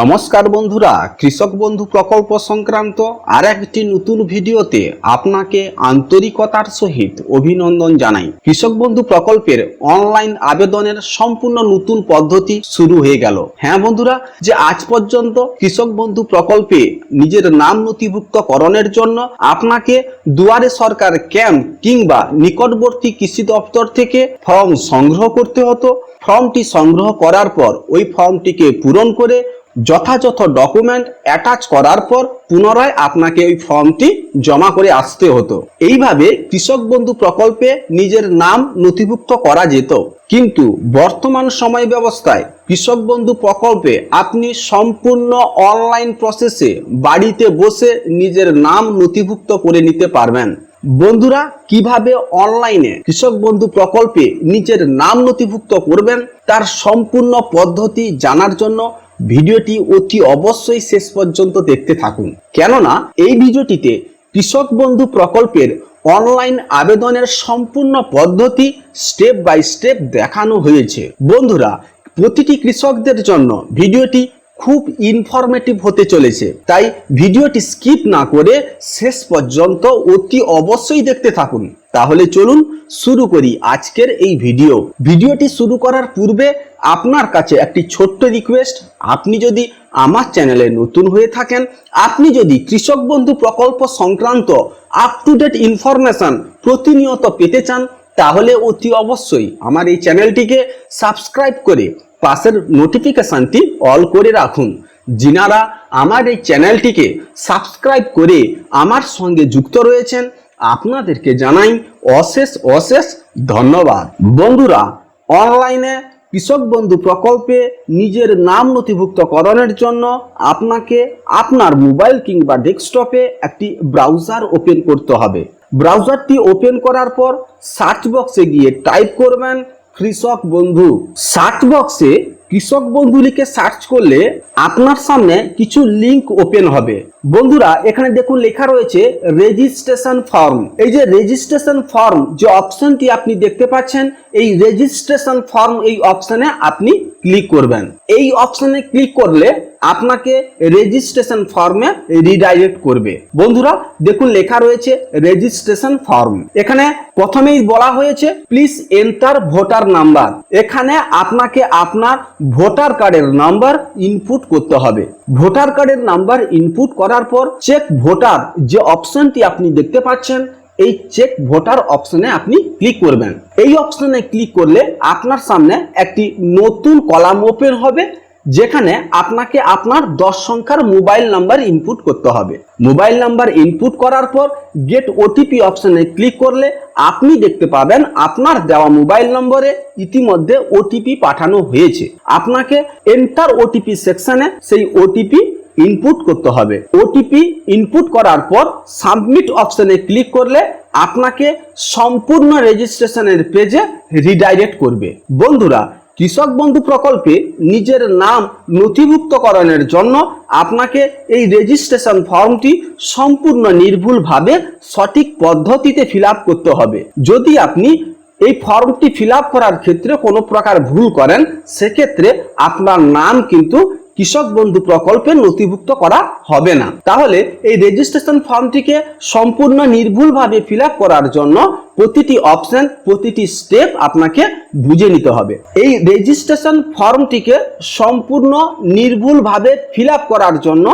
নমস্কার বন্ধুরা, কৃষক বন্ধু প্রকল্প সংক্রান্ত আর একটি নতুন ভিডিওতে আপনাকে আন্তরিকতার সহিত অভিনন্দন জানাই। কৃষক বন্ধু প্রকল্পের অনলাইন আবেদনের সম্পূর্ণ নতুন পদ্ধতি শুরু হয়ে গেল। হ্যাঁ বন্ধুরা, যে আজ পর্যন্ত কৃষক বন্ধু প্রকল্পে নিজের নাম নথিভুক্ত করণের জন্য আপনাকে দুয়ারে সরকার ক্যাম্প কিংবা নিকটবর্তী কৃষি দপ্তর থেকে ফর্ম সংগ্রহ করতে হতো। ফর্মটি সংগ্রহ করার পর ওই ফর্মটিকে পূরণ করে যথাযথ ডকুমেন্ট অ্যাটাচ করার পর পুনরায় আপনাকে ওই ফর্মটি জমা করে আসতে হতো। এইভাবে কৃষক বন্ধু প্রকল্পে নিজের নাম নথিভুক্ত করা যেত। কিন্তু বর্তমান সময় ব্যবস্থায় কৃষক বন্ধু প্রকল্পে আপনি সম্পূর্ণ অনলাইন প্রসেসে বাড়িতে বসে নিজের নাম নথিভুক্ত করে নিতে পারবেন। বন্ধুরা, কীভাবে অনলাইনে কৃষক বন্ধু প্রকল্পে নিজের নাম নথিভুক্ত করবেন, তার সম্পূর্ণ পদ্ধতি জানার জন্য ভিডিওটি অতি অবশ্যই শেষ পর্যন্ত দেখতে থাকুন। কেননা, এই ভিডিওটিতে কৃষক বন্ধু প্রকল্পের অনলাইন আবেদনের সম্পূর্ণ পদ্ধতি স্টেপ বাই স্টেপ দেখানো হয়েছে। বন্ধুরা, প্রতিটি কৃষকদের জন্য ভিডিওটি খুব ইনফরমেটিভ হতে চলেছে। তাই ভিডিওটি স্কিপ না করে শেষ পর্যন্ত অতি অবশ্যই দেখতে থাকুন। তাহলে চলুন শুরু করি আজকের এই ভিডিও। ভিডিওটি শুরু করার পূর্বে আপনার কাছে একটি ছোট্ট রিকোয়েস্ট আপনি যদি আমার চ্যানেলে নতুন হয়ে থাকেন, আপনি যদি কৃষক বন্ধু প্রকল্প সংক্রান্ত আপ টু ডেট ইনফরমেশন প্রতিনিয়ত পেতে চান, তাহলে অতি অবশ্যই আমার এই চ্যানেলটিকে সাবস্ক্রাইব করে পাশের নোটিফিকেশনটি অল করে রাখুন। যিনারা আমার এই চ্যানেলটিকে সাবস্ক্রাইব করে আমার সঙ্গে যুক্ত রয়েছেন আপনাদেরকে জানাই অশেষ অশেষ ধন্যবাদ। বন্ধুরা, অনলাইনে কৃষক বন্ধু প্রকল্পে নিজের নাম নথিভুক্তকরণের জন্য আপনাকে আপনার মোবাইল কিংবা ডেস্কটপে একটি ব্রাউজার ওপেন করতে হবে। ব্রাউজারটি ওপেন করার পর সার্চ বক্সে গিয়ে টাইপ করবেন কৃষক বন্ধু। সার্চ বক্সে কৃষক বন্ধু লিখে সার্চ করলে আপনার সামনে কিছু লিংক ওপেন হবে। বন্ধুরা, এখানে দেখুন লেখা রয়েছে রেজিস্ট্রেশন ফর্ম এই যে রেজিস্ট্রেশন ফর্ম যে অপশনটি আপনি দেখতে পাচ্ছেন, এই রেজিস্ট্রেশন ফর্ম এই অপশনে আপনি ক্লিক করবেন। এই অপশনে ক্লিক করলে আপনাকে রেজিস্ট্রেশন ফর্মে রিডাইরেক্ট করবে। বন্ধুরা, দেখুন লেখা রয়েছে রেজিস্ট্রেশন ফর্ম এখানে প্রথমেই বলা হয়েছে প্লিজ এন্টার ভোটার নাম্বার এখানে আপনাকে আপনার ভোটার কার্ডের নাম্বার ইনপুট করতে হবে। ভোটার কার্ডের নাম্বার ইনপুট করার পর চেক ভোটার যে অপশনটি আপনি দেখতে পাচ্ছেন, এই চেক ভোটার অপশনে আপনি ক্লিক করবেন। এই অপশনে ক্লিক করলে আপনার সামনে একটি নতুন কলাম ওপেন হবে, যেখানে আপনাকে আপনার দশ সংখ্যার মোবাইল নাম্বার ইনপুট করতে হবে। মোবাইল নাম্বার ইনপুট করার পর গেট ওটিপি অপশনে ক্লিক করলে আপনি দেখতে পাবেন আপনার দেওয়া মোবাইল নম্বরে ইতিমধ্যে ওটিপি পাঠানো হয়েছে। আপনাকে এন্টার ওটিপি সেকশনে সেই ওটিপি ইনপুট করতে হবে। ওটিপি ইনপুট করার পর সাবমিট অপশনে ক্লিক করলে আপনাকে সম্পূর্ণ রেজিস্ট্রেশনের পেজে রিডাইরেক্ট করবে। বন্ধুরা, কৃষক বন্ধু প্রকল্পে নিজের নাম নথিভুক্তকরণের জন্য আপনাকে এই রেজিস্ট্রেশন ফর্মটি সম্পূর্ণ নির্ভুলভাবে সঠিক পদ্ধতিতে ফিল করতে হবে। যদি আপনি এই ফর্মটি ফিল করার ক্ষেত্রে কোনো প্রকার ভুল করেন, সেক্ষেত্রে আপনার নাম কিন্তু কৃষক বন্ধু প্রকল্পে নথিভুক্ত করা হবে না। তাহলে এই রেজিস্ট্রেশন ফর্মটিকে সম্পূর্ণ নির্ভুলভাবে ফিল করার জন্য প্রতিটি অপশন প্রতিটি স্টেপ আপনাকে বুঝে নিতে হবে। এই রেজিস্ট্রেশন ফর্মটিকে সম্পূর্ণ নির্ভুলভাবে ফিল করার জন্য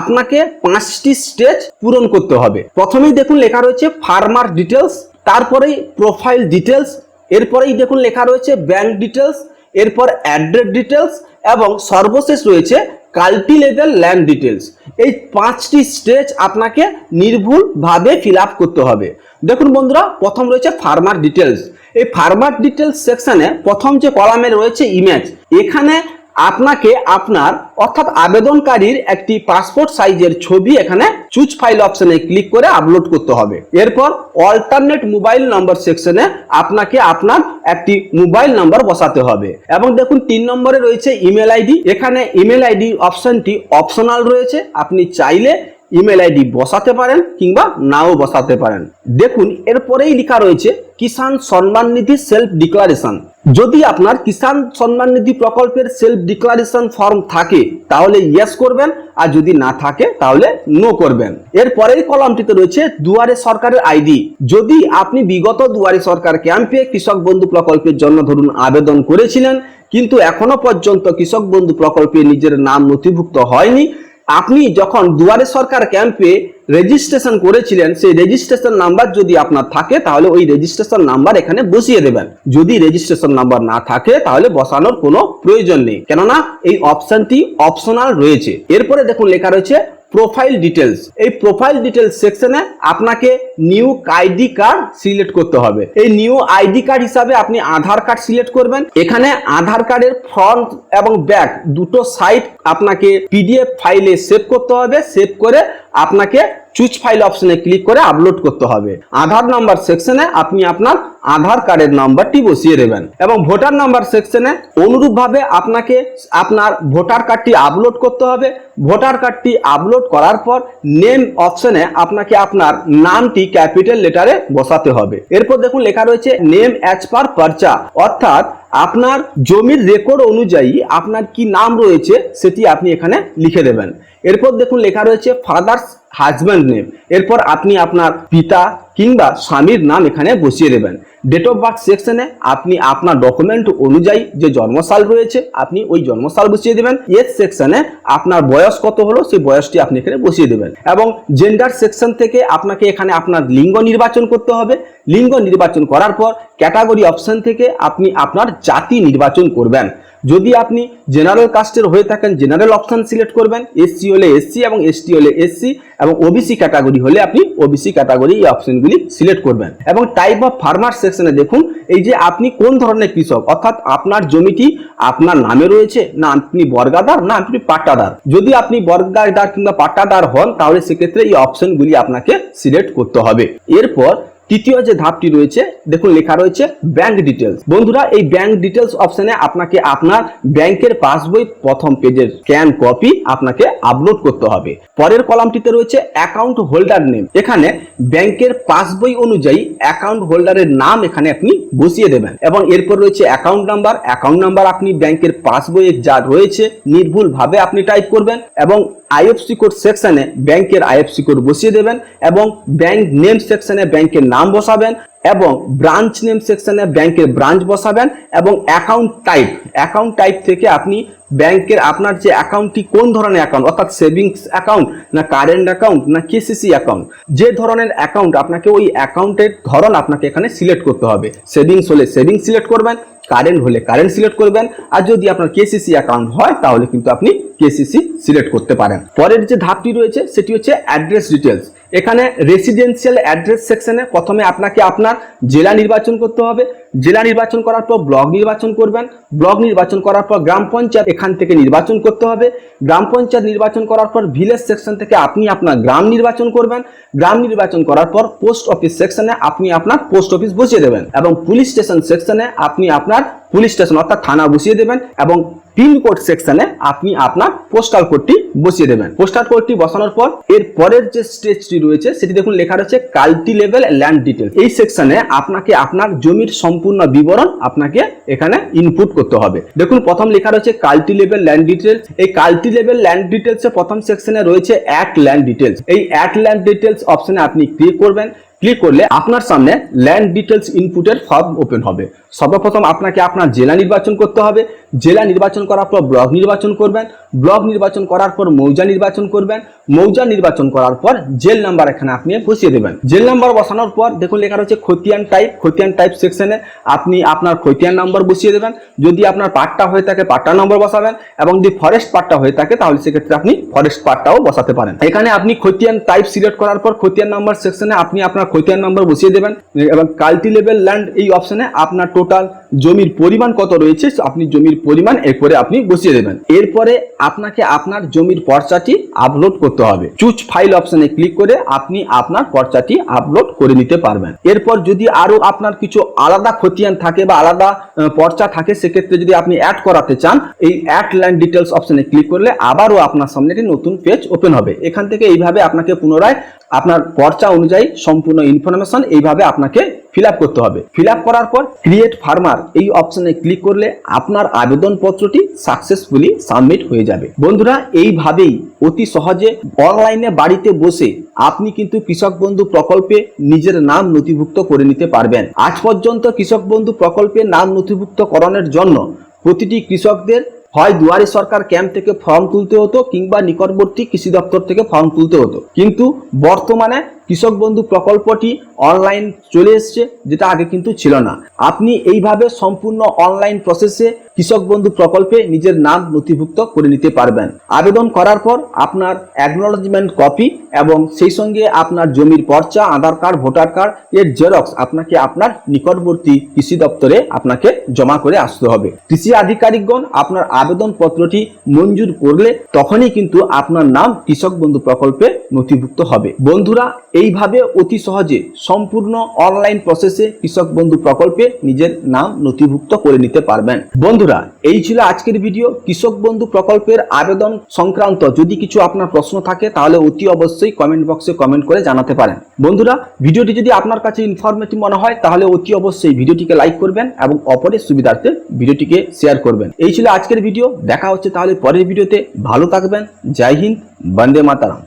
আপনাকে পাঁচটি স্টেজ পূরণ করতে হবে। প্রথমেই দেখুন লেখা রয়েছে ফার্মার ডিটেলস তারপরেই প্রোফাইল ডিটেলস এরপরেই দেখুন লেখা রয়েছে ব্যাংক ডিটেলস এরপর অ্যাড্রেস ডিটেলস এবং সর্বশেষ রয়েছে কাল্টিলেবল ল্যান্ড ডিটেলস এই পাঁচটি স্টেজ আপনাকে নির্ভুলভাবে ফিল আপ করতে হবে। দেখুন বন্ধুরা, প্রথম রয়েছে ফার্মার ডিটেলস এই ফার্মার ডিটেলস সেকশনে প্রথম যে কলামে রয়েছে ইমেজ এখানে আপনাকে আপনার, অর্থাৎ আবেদনকারীর একটি পাসপোর্ট সাইজের ছবি এখানে চুজ ফাইল অপশনে ক্লিক করে আপলোড করতে হবে। এরপর অল্টারনেট মোবাইল নম্বর সেকশনে আপনাকে আপনার একটি মোবাইল নম্বর বসাতে হবে। এবং দেখুন, তিন নম্বরে রয়েছে ইমেল আইডি এখানে ইমেল আইডি অপশনটি অপশনাল রয়েছে। আপনি চাইলে ইমেল আইডি বসাতে পারেন কিংবা নাও বসাতে পারেন। দেখুন, এরপরেই লেখা রয়েছে, কিষাণ সম্মান নিধি সেলফ ডিক্লারেশন যদি আপনার কিষাণ সম্মান নিধি প্রকল্পের সেলফ ডিক্লারেশন ফর্ম থাকে, তাহলে ইয়েস করবেন, আর যদি না থাকে, তাহলে নো করবেন। এর পরের কলামটিতে রয়েছে, দুয়ারে সরকারের আইডি যদি আপনি বিগত দুয়ারে সরকার ক্যাম্পে কৃষক বন্ধু প্রকল্পের জন্য ধরুন আবেদন করেছিলেন, কিন্তু এখনও পর্যন্ত কৃষক বন্ধু প্রকল্পে নিজের নাম নথিভুক্ত হয়নি আপনি যখন দুয়ারে সরকার ক্যাম্পে রেজিস্ট্রেশন করেছিলেন, সেই রেজিস্ট্রেশন নাম্বার যদি আপনার থাকে, তাহলে ওই রেজিস্ট্রেশন নাম্বার এখানে বসিয়ে দেবেন। যদি রেজিস্ট্রেশন নাম্বার না থাকে, তাহলে বসানোর কোনো প্রয়োজন নেই। কেননা, এই অপশনটি অপশনাল রয়েছে। এরপরে দেখুন লেখা রয়েছে প্রোফাইল ডিটেলস এই প্রোফাইল ডিটেলস সেকশনে আপনাকে নিউ আইডি কার্ড সিলেক্ট করতে হবে। এই নিউ আইডি কার্ড হিসাবে আপনি আধার কার্ড সিলেক্ট করবেন। এখানে আধার কার্ডের ফ্রন্ট এবং ব্যাক দুটো সাইড আপনাকে পিডিএফ ফাইলে সেভ করতে হবে। সেভ করে আপনাকে চুজ ফাইল অপশনে ক্লিক করে আপলোড করতে হবে। আধার নাম্বার সেকশনে আপনি আপনার আধার কার্ডের নাম্বারটি বসিয়ে দেবেন এবং ভোটার নাম্বার সেকশনে অনুরূপভাবে আপনাকে আপনার ভোটার কার্ডটি আপলোড করতে হবে। ভোটার কার্ডটি আপলোড করার পর নেম অপশনে আপনাকে আপনার নামটি ক্যাপিটাল লেটারে বসাতে হবে। এরপর দেখুন লেখা রয়েছে নেম অ্যাজ পার পারচা অর্থাৎ আপনার জমির রেকর্ড অনুযায়ী আপনার কি নাম রয়েছে সেটি আপনি এখানে লিখে দেবেন। এরপর দেখুন লেখা রয়েছে ফাদার্স হাজব্যান্ড নেম। এরপর আপনি আপনার পিতা কিংবা স্বামীর নাম এখানে বসিয়ে দেবেন। ডেট অফ বার্থ সেকশনে আপনি আপনার ডকুমেন্ট অনুযায়ী যে জন্মসাল রয়েছে, আপনি ওই জন্মসাল বসিয়ে দেবেন। এজ সেকশনে আপনার বয়স কত হলো, সেই বয়সটি আপনি এখানে বসিয়ে দেবেন। এবং জেন্ডার সেকশন থেকে আপনাকে এখানে আপনার লিঙ্গ নির্বাচন করতে হবে। লিঙ্গ নির্বাচন করার পর ক্যাটাগরি অপশন থেকে আপনি আপনার জাতি নির্বাচন করবেন। যদি আপনি জেনারেল কাস্টের হয়ে থাকেন, জেনারেল অপশান সিলেক্ট করবেন এসসি হলে এসসি এবং এসটি হলে এসসি এবং ওবিসি ক্যাটাগরি হলে আপনি ওবিসি ক্যাটাগরি এই অপশনগুলি সিলেক্ট করবেন। এবং টাইপ অফ ফার্মার সেকশনে দেখুন, এই যে আপনি কোন ধরনের কৃষক? অর্থাৎ আপনার জমিটি আপনার নামে রয়েছে, না আপনি বর্গাদার, না আপনি পাট্টাদার যদি আপনি বর্গাদার কিংবা পাট্টাদার হন, তাহলে সেক্ষেত্রে এই অপশনগুলি আপনাকে সিলেক্ট করতে হবে। এরপর তৃতীয় যে ধাপটি রয়েছে, দেখুন লেখা রয়েছে ব্যাংক ডিটেলস বন্ধুরা, এই ব্যাংক ডিটেলস অপশনে আপনাকে আপনার ব্যাংকের পাসবই প্রথম পেজের স্ক্যান কপি আপনাকে আপলোড করতে হবে। পরের কলামটিতে রয়েছে অ্যাকাউন্ট হোল্ডার নেম এখানে ব্যাংকের পাসবই অনুযায়ী অ্যাকাউন্ট হোল্ডারের নাম এখানে আপনি বসিয়ে দেবেন এবং এরপর রয়েছে অ্যাকাউন্ট নাম্বার অ্যাকাউন্ট নাম্বার আপনি ব্যাংকের পাসবইয়ে যা রয়েছে নির্ভুলভাবে আপনি টাইপ করবেন এবং আইএফসি কোড সেকশনে ব্যাংকের আইএফসি কোড বসিয়ে দেবেন এবং ব্যাংক নেম সেকশনে ব্যাংকের নাম বসাবেন এবং ব্রাঞ্চ নেম সেকশনে ব্যাংকের ব্রাঞ্চ বসাবেন এবং অ্যাকাউন্ট টাইপ অ্যাকাউন্ট টাইপ থেকে আপনি ব্যাংকের আপনার যে অ্যাকাউন্টটি কোন ধরনের অ্যাকাউন্ট অর্থাৎ সেভিংস অ্যাকাউন্ট না কারেন্ট অ্যাকাউন্ট না কেসিসি অ্যাকাউন্ট যে ধরনের অ্যাকাউন্ট আপনাকে ওই অ্যাকাউন্টের ধরন আপনাকে এখানে সিলেক্ট করতে হবে। সেভিংস হলে সেভিংস সিলেক্ট করবেন কারেন্ট হলে কারেন্ট সিলেক্ট করবেন, আর যদি আপনার কেসিসি অ্যাকাউন্ট হয় তাহলে কিন্তু আপনি কেসিসি সিলেক্ট করতে পারেন। পরের যে ধাপটি রয়েছে সেটি হচ্ছে অ্যাড্রেস ডিটেলস এখানে রেসিডেন্সিয়াল অ্যাড্রেস সেকশনে প্রথমে আপনাকে আপনার জেলা নির্বাচন করতে হবে। জেলা নির্বাচন করার পর ব্লক নির্বাচন করবেন। ব্লক নির্বাচন করার পর গ্রাম পঞ্চায়েত এখান থেকে নির্বাচন করতে হবে। গ্রাম পঞ্চায়েত নির্বাচন করার পর ভিলেজ সেকশন থেকে আপনি আপনার গ্রাম নির্বাচন করবেন। গ্রাম নির্বাচন করার পর পোস্ট অফিস সেকশনে আপনি আপনার পোস্ট অফিস বসিয়ে দেবেন এবং পুলিশ স্টেশন সেকশনে আপনি আপনার পুলিশ স্টেশন অর্থাৎ থানা বসিয়ে দেবেন এবং পিনকোড সেকশনে আপনি আপনার পোস্টাল কোডটি বসিয়ে দেবেন। পোস্টাল কোডটি বসানোর পর এর পরের যে স্টেজটি রয়েছে, সেটি দেখুন লেখা রয়েছে কাল্টি লেভেল ল্যান্ড ডিটেল এই সেকশনে আপনাকে আপনার জমির সম্পূর্ণ বিবরণ আপনাকে এখানে ইনপুট করতে হবে। দেখুন, প্রথম লেখা রয়েছে কাল্টি লেভেল ল্যান্ড ডিটেলস এই কাল্টি লেভেল ল্যান্ড ডিটেলস প্রথম সেকশনে রয়েছে অ্যাট ল্যান্ড ডিটেলস এই অ্যাট ল্যান্ড ডিটেলস অপশনে আপনি ক্লিক করবেন। ক্লিক করলে আপনার সামনে ল্যান্ড ডিটেলস ইনপুটের ফর্ম ওপেন হবে। সর্বপ্রথম আপনাকে আপনার জেলা নির্বাচন করতে হবে। জেলা নির্বাচন করার পর ব্লক নির্বাচন করবেন। ব্লক নির্বাচন করার পর মৌজা নির্বাচন করবেন। মৌজা নির্বাচন করার পর জেল নাম্বার এখানে আপনি বসিয়ে দেবেন। জেল নাম্বার বসানোর পর দেখুন লেখা রয়েছে খতিয়ান টাইপ খতিয়ান টাইপ সেকশনে আপনি আপনার খতিয়ান নাম্বার বসিয়ে দেবেন। যদি আপনার পাট্টা হয়ে থাকে পাট্টা নম্বর বসাবেন এবং যদি ফরেস্ট পাট্টা হয়ে থাকে তাহলে সেক্ষেত্রে আপনি ফরেস্ট পাট্টাও বসাতে পারেন। এখানে আপনি খতিয়ান টাইপ সিলেক্ট করার পর খতিয়ান নাম্বার সেকশনে আপনি আপনার খতিয়ান নাম্বার বসিয়ে দেবেন। এবং কাল্টি লেভেল ল্যান্ড এই অপশনে আপনার টোটাল জমির পরিমাণ কত রয়েছে আপনি জমির পরিমাণ এরপরে আপনি বসিয়ে দেবেন। এরপরে আপনাকে আপনার জমির পর্চাটি আপলোড করতে হবে। চুজ ফাইল অপশনে ক্লিক করে আপনি আপনার পর্চাটি আপলোড করে নিতে পারবেন। এরপর যদি আরও আপনার কিছু আলাদা খতিয়ান থাকে বা আলাদা পর্চা থাকে, সেক্ষেত্রে যদি আপনি অ্যাড করাতে চান, এই অ্যাড ল্যান্ড ডিটেলস অপশনে ক্লিক করলে আবারও আপনার সামনে একটি নতুন পেজ ওপেন হবে। এখান থেকে এইভাবে আপনাকে পুনরায় আপনার পর্চা অনুযায়ী সম্পূর্ণ ইনফরমেশন এইভাবে আপনাকে ফিল করতে হবে। ফিল করার পর ক্রিয়েট ফার্মার এই অপশনে ক্লিক করলে আপনার আবেদনপত্রটি সাকসেসফুলি সাবমিট হয়ে যাবে। বন্ধুরা, এইভাবেই অতি সহজে অনলাইনে বাড়িতে বসে আপনি কিন্তু কৃষক বন্ধু প্রকল্পে নিজের নাম নথিভুক্ত করে নিতে পারবেন। আজ পর্যন্ত কৃষক বন্ধু প্রকল্পে নাম নথিভুক্তকরণের জন্য প্রতিটি কৃষকদের হয় দুয়ারে সরকার ক্যাম্প থেকে ফর্ম তুলতে হতো কিংবা নিকটবর্তী কৃষি দপ্তর থেকে ফর্ম তুলতে হতো। কিন্তু বর্তমানে কৃষক বন্ধু প্রকল্পটি অনলাইন চলে এসছে, যেটা আগে কিন্তু ছিল না। আপনি এইভাবে সম্পূর্ণ অনলাইন প্রসেসে কৃষক বন্ধু প্রকল্পে নিজের নাম নথিভুক্ত করে নিতে পারবেন। আবেদন করার পর আপনার অ্যাকনোলজমেন্ট কপি এবং সেই সঙ্গে আপনার জমির পর্চা, আধার কার্ড ভোটার কার্ড এর জেরক্স আপনাকে আপনার নিকটবর্তী কৃষি দপ্তরে আপনাকে জমা করে আসতে হবে। কৃষি আধিকারিকগণ আপনার আবেদনপত্রটি মঞ্জুর করলে তখনই কিন্তু আপনার নাম কৃষক বন্ধু প্রকল্পে নথিভুক্ত হবে। বন্ধুরা এইভাবে অতি সহজে সম্পূর্ণ অনলাইন প্রসেসে কৃষক বন্ধু প্রকল্পে নিজের নাম নথিভুক্ত করে নিতে পারবেন। বন্ধুরা, এই ছিল আজকের ভিডিও কৃষক বন্ধু প্রকল্পের আবেদন সংক্রান্ত যদি কিছু আপনার প্রশ্ন থাকে, তাহলে অতি অবশ্যই কমেন্ট বক্সে কমেন্ট করে জানাতে পারেন। বন্ধুরা ভিডিওটি যদি আপনার কাছে ইনফরমেটিভ মনে হয়, তাহলে অতি অবশ্যই ভিডিওটিকে লাইক করবেন এবং অপরের সুবিধার্থে ভিডিওটিকে শেয়ার করবেন। এই ছিল আজকের ভিডিও দেখা হচ্ছে তাহলে পরের ভিডিওতে ভালো থাকবেন। জয় হিন্দ। বন্দে মাতারাম।